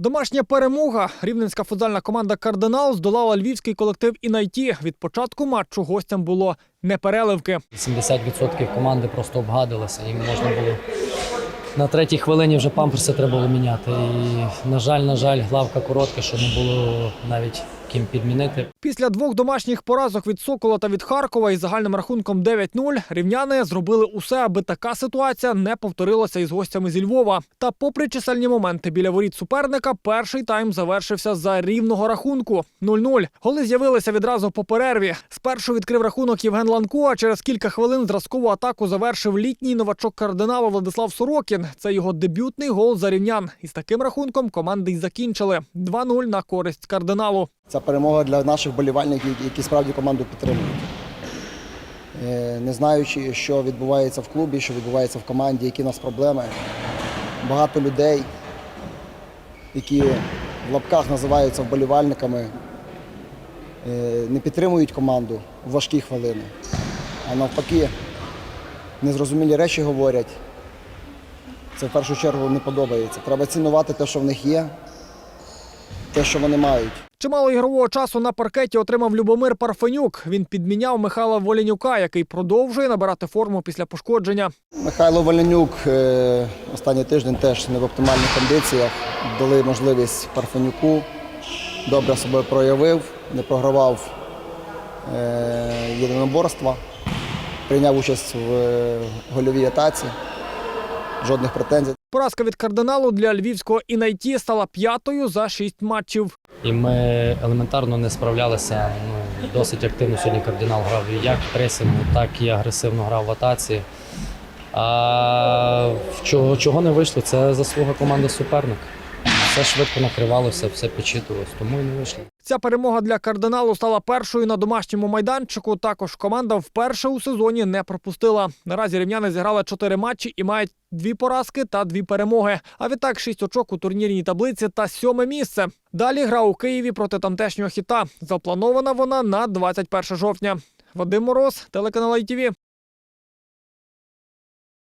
Домашня перемога. Рівненська футзальна команда Кардинал здолала львівський колектив Інайті. Від початку матчу гостям було непереливки. 70% команди просто обгадилися. Їм можна було на третій хвилині вже памперси треба було міняти. І, на жаль, на жаль, главка коротка, що не було навіть ким підмінити. Після двох домашніх поразок від Сокола та від Харкова із загальним рахунком 9-0 рівняни зробили усе, аби така ситуація не повторилася із гостями зі Львова. Та, попри чисельні моменти біля воріт суперника, перший тайм завершився за рівного рахунку 0-0. Голи з'явилися відразу по перерві. Спершу відкрив рахунок Євген Ланко, а через кілька хвилин зразкову атаку завершив літній новачок кардиналу Владислав Сорокін. Це його дебютний гол за рівнян. І з таким рахунком команди й закінчили 2-0 на користь кардиналу. Це перемога для наших болівальників, які справді команду підтримують. Е, Не знаючи, що відбувається в клубі, що відбувається в команді, які у нас проблеми. Багато людей, які в лапках називаються вболівальниками, е, не підтримують команду в важкі хвилини, а навпаки, незрозумілі речі говорять. Це в першу чергу не подобається. Треба цінувати те, що в них є, те, що вони мають. Чимало ігрового часу на паркеті отримав Любомир Парфенюк. Він підміняв Михайла Волінюка, який продовжує набирати форму після пошкодження. Михайло Валенюк е, останній тиждень теж не в оптимальних кондиціях. Дали можливість Парфенюку. Добре себе проявив, не програвав е, єдиноборства, прийняв участь в е, гольовій атаці. Жодних претензій. Поразка від кардиналу для львівського інайті стала п'ятою за шість матчів. І ми елементарно не справлялися. Ну, досить активно сьогодні кардинал грав і як пресингу, так і агресивно грав в атаці. А в чого, чого не вийшло, це заслуга команди суперника. Все швидко накривалося, все підчитувалось, тому і не вийшло. Ця перемога для кардиналу стала першою на домашньому майданчику. Також команда вперше у сезоні не пропустила. Наразі рівняни зіграли чотири матчі і мають дві поразки та дві перемоги. А відтак шість очок у турнірній таблиці та сьоме місце. Далі гра у Києві проти тамтешнього хіта. Запланована вона на 21 жовтня. Вадим Мороз, телеканал ITV.